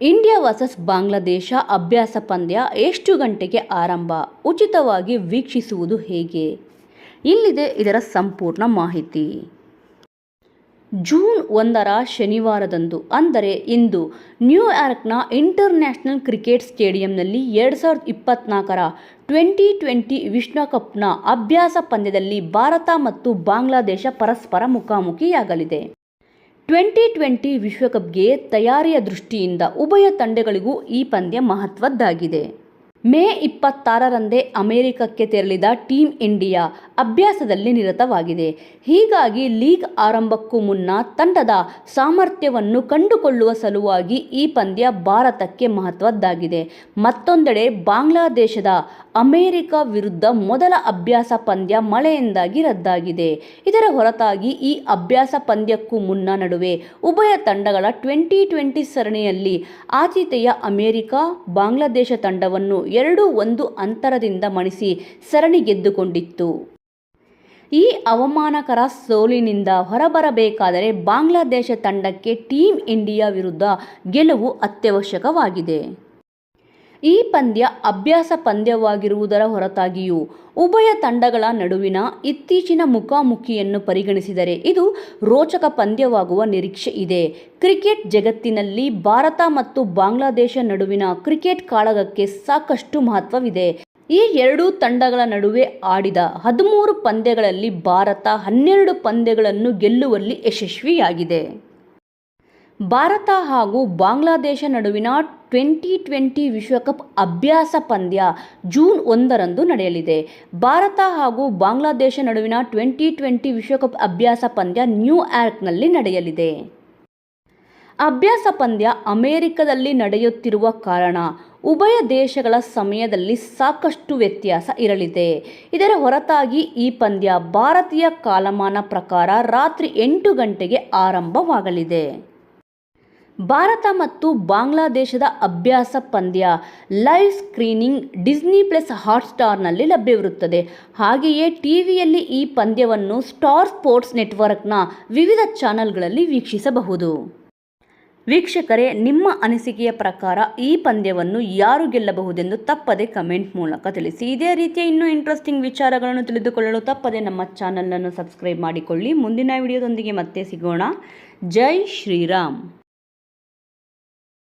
India versus Bangladesh ಅಭ್ಯಾಸ ಪಂದ್ಯ ಎಷ್ಟು ಗಂಟೆಗೆ ಆರಂಭ? ಉಚಿತವಾಗಿ ವೀಕ್ಷಿಸುವುದು ಹೇಗೆ? ಇಲ್ಲಿದೆ ಇದರ ಸಂಪೂರ್ಣ ಮಾಹಿತಿ. ಜೂನ್ ಒಂದರ ಶನಿವಾರದಂದು, ಅಂದರೆ ಇಂದು, ನ್ಯೂಯಾರ್ಕ್ನ ಇಂಟರ್ನ್ಯಾಷನಲ್ ಕ್ರಿಕೆಟ್ ಸ್ಟೇಡಿಯಂನಲ್ಲಿ ಎರಡು ಸಾವಿರದ ಇಪ್ಪತ್ನಾಲ್ಕರ ಟ್ವೆಂಟಿ ಟ್ವೆಂಟಿ ವಿಶ್ವಕಪ್ನ ಅಭ್ಯಾಸ ಪಂದ್ಯದಲ್ಲಿ ಭಾರತ ಮತ್ತು ಬಾಂಗ್ಲಾದೇಶ ಪರಸ್ಪರ ಮುಖಾಮುಖಿಯಾಗಲಿದೆ. ಟ್ವೆಂಟಿ ಟ್ವೆಂಟಿ ವಿಶ್ವಕಪ್ಗೆ ತಯಾರಿಯ ದೃಷ್ಟಿಯಿಂದ ಉಭಯ ತಂಡಗಳಿಗೂ ಈ ಪಂದ್ಯ ಮಹತ್ವದ್ದಾಗಿದೆ. ಮೇ ಇಪ್ಪತ್ತಾರರಂದೇ ಅಮೆರಿಕಕ್ಕೆ ತೆರಳಿದ ಟೀಂ ಇಂಡಿಯಾ ಅಭ್ಯಾಸದಲ್ಲಿ ನಿರತವಾಗಿದೆ. ಹೀಗಾಗಿ ಲೀಗ್ ಆರಂಭಕ್ಕೂ ಮುನ್ನ ತಂಡದ ಸಾಮರ್ಥ್ಯವನ್ನು ಕಂಡುಕೊಳ್ಳುವ ಸಲುವಾಗಿ ಈ ಪಂದ್ಯ ಭಾರತಕ್ಕೆ ಮಹತ್ವದ್ದಾಗಿದೆ. ಮತ್ತೊಂದೆಡೆ ಬಾಂಗ್ಲಾದೇಶದ ಅಮೆರಿಕ ವಿರುದ್ಧ ಮೊದಲ ಅಭ್ಯಾಸ ಪಂದ್ಯ ಮಳೆಯಿಂದಾಗಿ ರದ್ದಾಗಿದೆ. ಇದರ ಹೊರತಾಗಿ ಈ ಅಭ್ಯಾಸ ಪಂದ್ಯಕ್ಕೂ ಮುನ್ನ ನಡುವೆ ಉಭಯ ತಂಡಗಳ ಟ್ವೆಂಟಿ ಟ್ವೆಂಟಿ ಸರಣಿಯಲ್ಲಿ ಆತಿಥೇಯ ಅಮೆರಿಕ, ಬಾಂಗ್ಲಾದೇಶ ತಂಡವನ್ನು ಎರಡು ಒಂದು ಅಂತರದಿಂದ ಮಣಿಸಿ ಸರಣಿ ಗೆದ್ದುಕೊಂಡಿತ್ತು. ಈ ಅವಮಾನಕರ ಸೋಲಿನಿಂದ ಹೊರಬರಬೇಕಾದರೆ ಬಾಂಗ್ಲಾದೇಶ ತಂಡಕ್ಕೆ ಟೀಂ ಇಂಡಿಯಾ ವಿರುದ್ಧ ಗೆಲುವು ಅತ್ಯವಶ್ಯಕವಾಗಿದೆ. ಈ ಪಂದ್ಯ ಅಭ್ಯಾಸ ಪಂದ್ಯವಾಗಿರುವುದರ ಹೊರತಾಗಿಯೂ ಉಭಯ ತಂಡಗಳ ನಡುವಿನ ಇತ್ತೀಚಿನ ಮುಖಾಮುಖಿಯನ್ನು ಪರಿಗಣಿಸಿದರೆ ಇದು ರೋಚಕ ಪಂದ್ಯವಾಗುವ ನಿರೀಕ್ಷೆ ಇದೆ. ಕ್ರಿಕೆಟ್ ಜಗತ್ತಿನಲ್ಲಿ ಭಾರತ ಮತ್ತು ಬಾಂಗ್ಲಾದೇಶ ನಡುವಿನ ಕ್ರಿಕೆಟ್ ಕಾಳಗಕ್ಕೆ ಸಾಕಷ್ಟು ಮಹತ್ವವಿದೆ. ಈ ಎರಡೂ ತಂಡಗಳ ನಡುವೆ ಆಡಿದ ಹದಿಮೂರು ಪಂದ್ಯಗಳಲ್ಲಿ ಭಾರತ ಹನ್ನೆರಡು ಪಂದ್ಯಗಳನ್ನು ಗೆಲ್ಲುವಲ್ಲಿ ಯಶಸ್ವಿಯಾಗಿದೆ. ಭಾರತ ಹಾಗೂ ಬಾಂಗ್ಲಾದೇಶ ನಡುವಿನ ಟ್ವೆಂಟಿ ಟ್ವೆಂಟಿ ವಿಶ್ವಕಪ್ ಅಭ್ಯಾಸ ಪಂದ್ಯ ಜೂನ್ ಒಂದರಂದು ನಡೆಯಲಿದೆ. ಭಾರತ ಹಾಗೂ ಬಾಂಗ್ಲಾದೇಶ ನಡುವಿನ ಟ್ವೆಂಟಿ ಟ್ವೆಂಟಿ ವಿಶ್ವಕಪ್ ಅಭ್ಯಾಸ ಪಂದ್ಯ ನ್ಯೂಯಾರ್ಕ್ನಲ್ಲಿ ನಡೆಯಲಿದೆ. ಅಭ್ಯಾಸ ಪಂದ್ಯ ಅಮೆರಿಕದಲ್ಲಿ ನಡೆಯುತ್ತಿರುವ ಕಾರಣ ಉಭಯ ದೇಶಗಳ ಸಮಯದಲ್ಲಿ ಸಾಕಷ್ಟು ವ್ಯತ್ಯಾಸ ಇರಲಿದೆ. ಇದರ ಹೊರತಾಗಿ ಈ ಪಂದ್ಯ ಭಾರತೀಯ ಕಾಲಮಾನ ಪ್ರಕಾರ ರಾತ್ರಿ ಎಂಟು ಗಂಟೆಗೆ ಆರಂಭವಾಗಲಿದೆ. ಭಾರತ ಮತ್ತು ಬಾಂಗ್ಲಾದೇಶದ ಅಭ್ಯಾಸ ಪಂದ್ಯ. ಲೈವ್ ಸ್ಕ್ರೀನಿಂಗ್ ಡಿಸ್ನಿ ಪ್ಲಸ್ ಹಾಟ್ಸ್ಟಾರ್ನಲ್ಲಿ ಲಭ್ಯವಿರುತ್ತದೆ. ಹಾಗೆಯೇ ಟಿವಿಯಲ್ಲಿ ಈ ಪಂದ್ಯವನ್ನು ಸ್ಟಾರ್ ಸ್ಪೋರ್ಟ್ಸ್ ನೆಟ್ವರ್ಕ್ನ ವಿವಿಧ ಚಾನೆಲ್ಗಳಲ್ಲಿ ವೀಕ್ಷಿಸಬಹುದು. ವೀಕ್ಷಕರೇ, ನಿಮ್ಮ ಅನಿಸಿಕೆಯ ಪ್ರಕಾರ ಈ ಪಂದ್ಯವನ್ನು ಯಾರು ಗೆಲ್ಲಬಹುದೆಂದು ತಪ್ಪದೆ ಕಮೆಂಟ್ ಮೂಲಕ ತಿಳಿಸಿ. ಇದೇ ರೀತಿಯ ಇನ್ನೂ ಇಂಟ್ರೆಸ್ಟಿಂಗ್ ವಿಚಾರಗಳನ್ನು ತಿಳಿದುಕೊಳ್ಳಲು ತಪ್ಪದೆ ನಮ್ಮ ಚಾನಲನ್ನು ಸಬ್ಸ್ಕ್ರೈಬ್ ಮಾಡಿಕೊಳ್ಳಿ. ಮುಂದಿನ ವಿಡಿಯೋದೊಂದಿಗೆ ಮತ್ತೆ ಸಿಗೋಣ. ಜೈ ಶ್ರೀರಾಮ್.